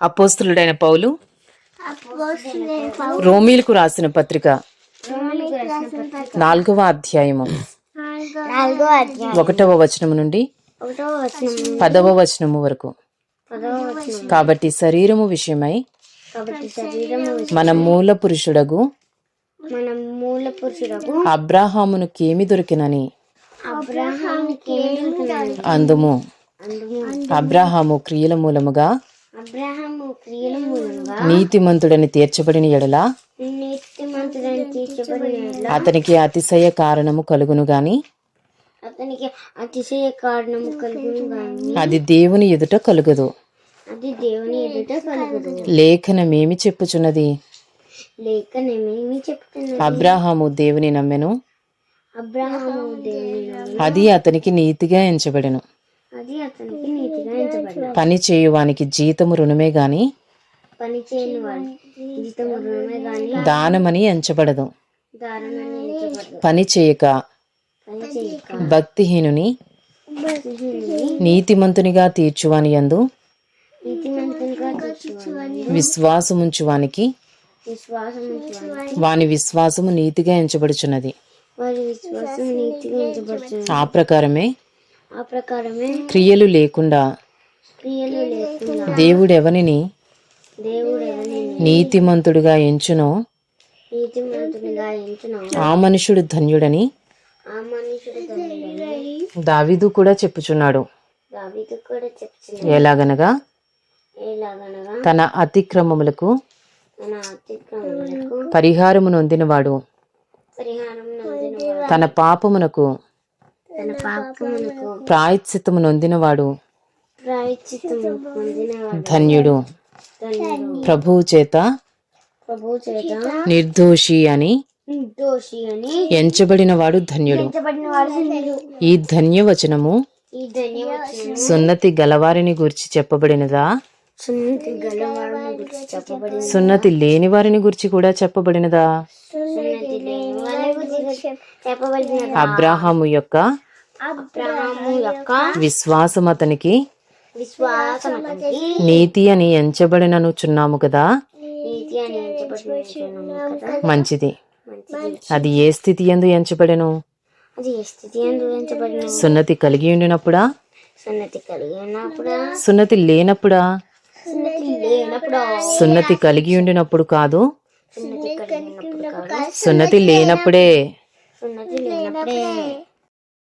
అపోస్తులుడైన పౌలు రోమీలకు రాసిన పత్రిక నాలుగవ అధ్యాయము. ఒకటవ వచనము నుండి పదవ వచనము వరకు. కాబట్టి శరీరము విషయమై కాబట్టి శరీరము మన మూల పురుషుడగు మన మూల పురుషుడకు అబ్రాహామును కేమి దొరికినని అందుము. అబ్రాహాము క్రియల మూలముగా నీతిమంతుడని తీర్చబడిన ఎడల? అతనికి అతిశయ కారణము కలుగును గాని? అతనికి అతిశయ కారణము కలుగును గాని? అది దేవుని ఎదుట కలుగదు. అది దేవుని ఎదుట కలుగుదు. లేఖనమేమి చెప్పుచున్నది? లేఖనేమేమి చెప్తున్నది అబ్రాహాము దేవుని నమ్మెను. అబ్రహాము దేవుని అది అతనికి నీతిగా ఎంచబడెను. అది అతనికి నీతిగా ఎంచబడిన. పని చేయువానికి జీతము రుణమే గాని? పని చేయని వాడి. జీతం రుణమే గాని దానమని ఎంచబడదు. దారుణాన్ని ఎంచబడదు. పని చేయక పని చేయక భక్తిహీనుని నీతిమంతునిగా తీర్చువాని యందు నీతిమంతునిగా తీర్చువాని విశ్వాసముంచువానికి వాని విశ్వాసము నీతిగా ఎంచబడుచున్నది. వారి విశ్వాసం నీతిగా ఎంచబడుతుంది ఆ ప్రకారమే ఆ ప్రకారమే క్రియలు లేకుండా క్రియలు లేకుండా దేవుడెవనిని దేవుడు ఎవరిని నీతిమంతుడుగా ఎంచునో? ఆ మనుషుడు ధన్యుడని? దావీదు కూడా చెప్పుచున్నాడు. ఎలాగనగా? తన అతిక్రమములకు? పరిహారము నొందినవాడు. తన పాపమునకు? ప్రాయశ్చిత్తము నొందినవాడు. ధన్యుడు. ప్రభువు చేత ప్రభు చేత నిర్దోషి అని ఎంచబడిన వాడు ధన్యుడు. ఈ ధన్యవచనము సున్నతి గలవారిని గురించి చెప్పబడినదా? సున్నతి లేని వారిని గురించి కూడా చెప్పబడినదా? అబ్రాహాము యొక్క విశ్వాసం అతనికి నీతి అని ఎంచబడిననుచున్నాము కదా? మంచిది. అది ఏ స్థితి ఎందు ఎంచబడెను? సున్నతి కలిగి ఉండినప్పుడా? సున్నతి లేనప్పుడా? సున్నతి కలిగి ఉండినప్పుడు కాదు? సున్నతి లేనప్పుడే.